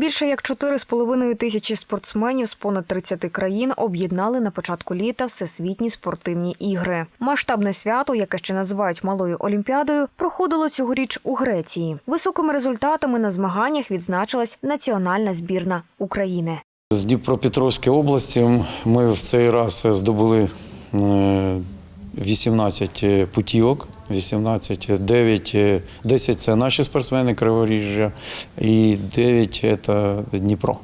Більше як 4,5 тисячі спортсменів з понад 30 країн об'єднали на початку літа всесвітні спортивні ігри. Масштабне свято, яке ще називають малою олімпіадою, проходило цьогоріч у Греції. Високими результатами на змаганнях відзначилась національна збірна України. З Дніпропетровської області ми в цей раз здобули е, 18 путівок, 18, 9, е, 10 це наші спортсмени Криворіжжя і 9 це Дніпро.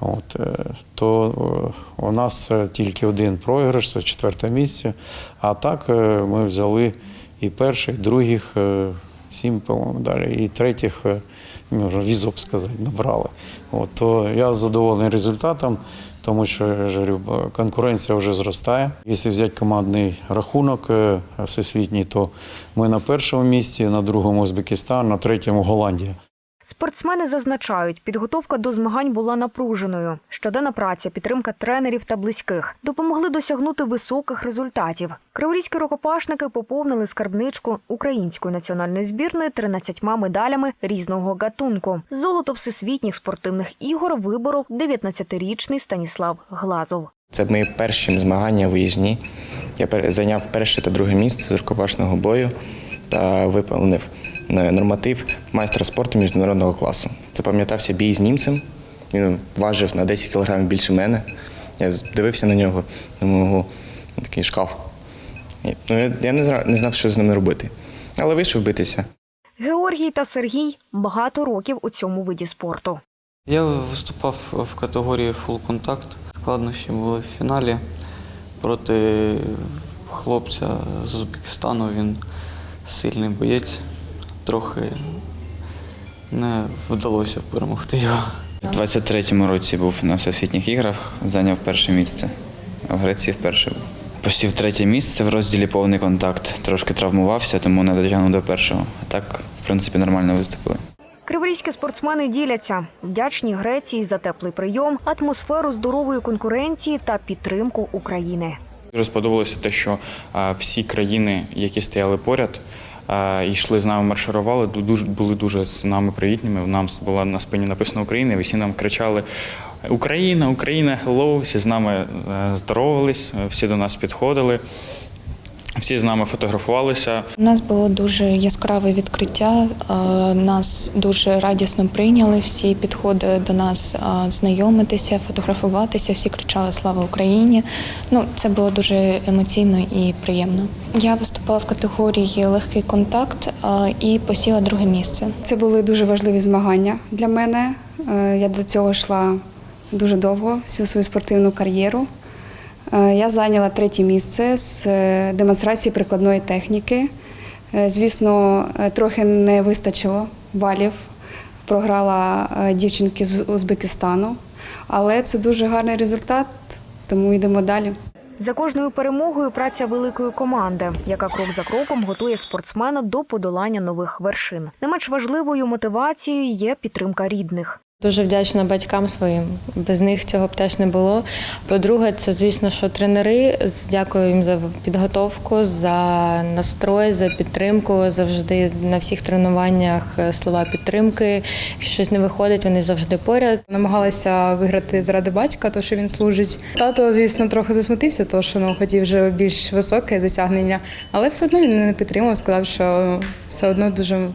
От, е, то е, у нас е, тільки один програш, це четверте місце. А так ми взяли і перших, і других, сім, по-моєму, далі, і третіх, можна візок сказати, набрали. От, то я задоволений результатом, тому що я конкуренція вже зростає. Якщо взяти командний рахунок е, всесвітній, то ми на першому місці, на другому Узбекистан, на третьому Голландія. Спортсмени зазначають, підготовка до змагань була напруженою. Щоденна праця, підтримка тренерів та близьких допомогли досягнути високих результатів. Криворізькі рукопашники поповнили скарбничку української національної збірної 13 медалями різного гатунку. Золото всесвітніх спортивних ігор виборов 19-річний Станіслав Глазов. Це мої перші змагання виїзні. Я зайняв перше та друге місце з рукопашного бою та виповнив е, норматив майстра спорту міжнародного класу. Це пам'ятався бій з німцем. Він важив на 10 кг більше мене. Я дивився на нього, думаю, такий шкаф. Ну, я не, не знав, що з ними робити. Але вийшов битися. Георгій та Сергій багато років у цьому виді спорту. Я виступав в категорії фул контакт. Складнощі були в фіналі проти хлопця з Узбекистану. Він сильний боєць. Трохи не вдалося перемогти його. У 23-му році був на всесвітніх іграх, зайняв перше місце. А в Греції вперше. був. Посів третє місце в розділі повний контакт. Трошки травмувався, тому не дотягнув до першого. А так, в принципі, нормально виступили. Криворізькі спортсмени діляться вдячні Греції за теплий прийом, атмосферу здорової конкуренції та підтримку України. Дуже сподобалося те, що всі країни, які стояли поряд, і йшли з нами, марширували, дуже були дуже з нами привітними. Нам була на спині написано Україна, і всі нам кричали Україна, Україна, hello! Всі з нами е, здоровались, всі до нас підходили, всі з нами фотографувалися. У нас було дуже яскраве відкриття. е, Нас дуже радісно прийняли. Всі підходили до нас е, знайомитися, фотографуватися. Всі кричали Слава Україні. Ну це було дуже емоційно і приємно. Я виступала в категорії легкий контакт е, і посіла друге місце. Це були дуже важливі змагання для мене. Я до цього йшла дуже довго, всю свою спортивну кар'єру. Е, Я зайняла третє місце з е, демонстрації прикладної техніки. Е, Звісно, трохи не вистачило балів. Програла дівчинки з Узбекистану, але це дуже гарний результат, тому йдемо далі. За кожною перемогою праця великої команди, яка крок за кроком готує спортсмена до подолання нових вершин. Не менш важливою мотивацією є підтримка рідних. Дуже вдячна батькам своїм. Без них цього б теж не було. По-друге, це звісно, що тренери. Дякую їм за підготовку, за настрой, за підтримку. Завжди на всіх тренуваннях е, слова підтримки. Якщо щось не виходить, вони завжди поряд. Намагалася виграти заради батька, то що він служить. Тато, звісно, трохи засмутився, тому що ну, хотів вже більш високе досягнення, але все одно він не підтримав, сказав, що ну, все одно дуже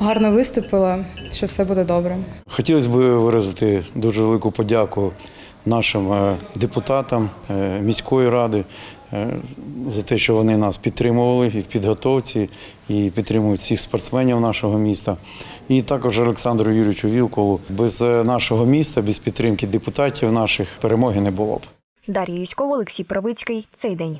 гарно виступила, що все буде добре. Хотілося б виразити дуже велику подяку нашим е, депутатам е, міської ради е, за те, що вони нас підтримували і в підготовці, і підтримують всіх спортсменів нашого міста. І також Олександру Юрійовичу Вілкову. Без нашого міста, без підтримки депутатів наших перемоги не було б. Дар'я Юськова, Олексій Правицький. Цей день.